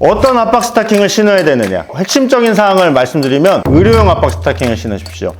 어떤 압박 스타킹을 신어야 되느냐. 핵심적인 사항을 말씀드리면 의료용 압박 스타킹을 신으십시오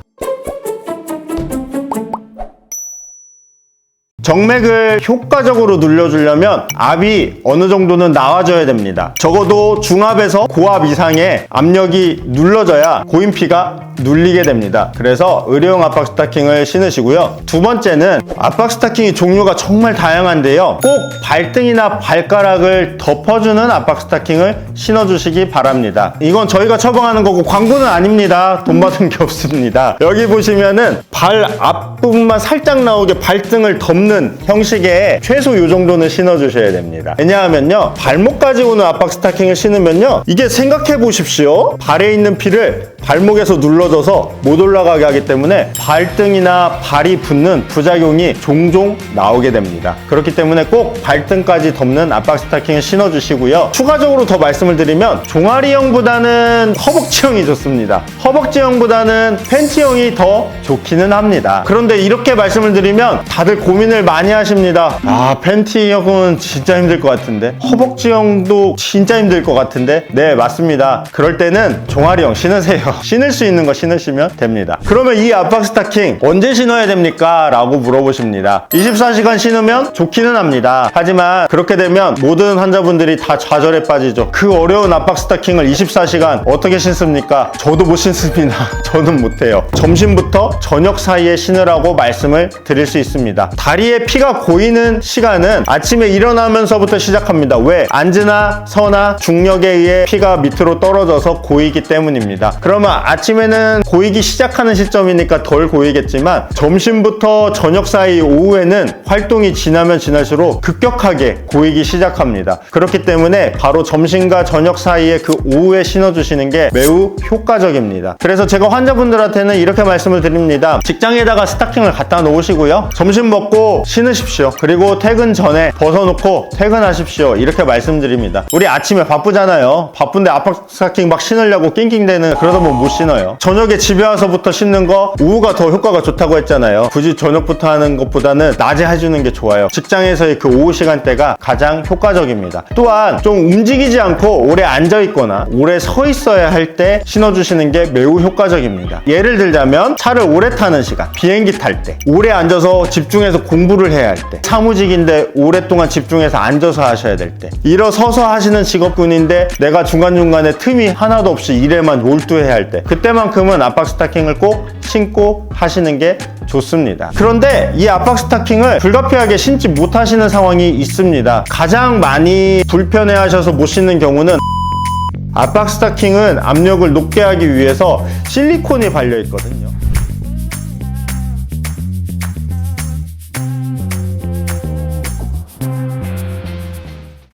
정맥을 효과적으로 눌려주려면 압이 어느 정도는 나와줘야 됩니다. 적어도 중압에서 고압 이상의 압력이 눌러져야 고인피가 눌리게 됩니다. 그래서 의료용 압박 스타킹을 신으시고요. 두 번째는 압박 스타킹이 종류가 정말 다양한데요. 꼭 발등이나 발가락을 덮어주는 압박 스타킹을 신어주시기 바랍니다. 이건 저희가 처방하는 거고 광고는 아닙니다. 돈 받은 게 없습니다. 여기 보시면은 발 앞부분만 살짝 나오게 발등을 덮는 형식의 최소 이 정도는 신어주셔야 됩니다. 왜냐하면요. 발목까지 오는 압박 스타킹을 신으면요. 이게 생각해 보십시오. 발에 있는 피를 발목에서 눌러져서 못 올라가게 하기 때문에 발등이나 발이 붙는 부작용이 종종 나오게 됩니다. 그렇기 때문에 꼭 발등까지 덮는 압박 스타킹을 신어주시고요. 추가적으로 더 말씀을 드리면 종아리형보다는 허벅지형이 좋습니다. 허벅지형보다는 팬티형이 더 좋기는 합니다. 그런데 이렇게 말씀을 드리면 다들 고민을 많이 하십니다. 아 팬티형은 진짜 힘들 것 같은데 허벅지형도 진짜 힘들 것 같은데 네 맞습니다. 그럴 때는 종아리형 신으세요. 신을 수 있는 거 신으시면 됩니다. 그러면 이 압박 스타킹 언제 신어야 됩니까? 라고 물어보십니다. 24시간 신으면 좋기는 합니다. 하지만 그렇게 되면 모든 환자분들이 다 좌절에 빠지죠. 그 어려운 압박 스타킹을 24시간 어떻게 신습니까? 저도 못 신습니다. 저는 못해요. 점심 부터 저녁 사이에 신으라고 말씀을 드릴 수 있습니다. 다리에 피가 고이는 시간은 아침에 일어나면서부터 시작합니다. 왜? 앉으나 서나 중력에 의해 피가 밑으로 떨어져서 고이기 때문입니다. 그러면 아침에는 고이기 시작하는 시점이니까 덜 고이겠지만 점심부터 저녁 사이 오후에는 활동이 지나면 지날수록 급격하게 고이기 시작합니다. 그렇기 때문에 바로 점심과 저녁 사이에 그 오후에 신어주시는 게 매우 효과적입니다. 그래서 제가 환자분들한테는 이렇게 말씀 을 드립니다. 직장에다가 스타킹을 갖다 놓으시고요. 점심 먹고 신으십시오. 그리고 퇴근 전에 벗어놓고 퇴근하십시오. 이렇게 말씀드립니다. 우리 아침에 바쁘잖아요. 바쁜데 압박 스타킹 막 신으려고 낑낑대는 그러다 보면 못 신어요. 저녁에 집에 와서부터 신는 거 오후가 더 효과가 좋다고 했잖아요. 굳이 저녁부터 하는 것보다는 낮에 해주는 게 좋아요. 직장에서의 그 오후 시간대가 가장 효과적입니다. 또한 좀 움직이지 않고 오래 앉아 있거나 오래 서 있어야 할 때 신어주시는 게 매우 효과적입니다. 예를 들자면 차를 오래 타는 시간, 비행기 탈 때, 오래 앉아서 집중해서 공부를 해야 할 때, 사무직인데 오랫동안 집중해서 앉아서 하셔야 될 때, 일어서서 하시는 직업군인데 내가 중간중간에 틈이 하나도 없이 일에만 몰두해야 할 때, 그때만큼은 압박 스타킹을 꼭 신고 하시는 게 좋습니다. 그런데 이 압박 스타킹을 불가피하게 신지 못하시는 상황이 있습니다. 가장 많이 불편해 하셔서 못 신는 경우는 압박 스타킹은 압력을 높게 하기 위해서 실리콘이 발려 있거든요.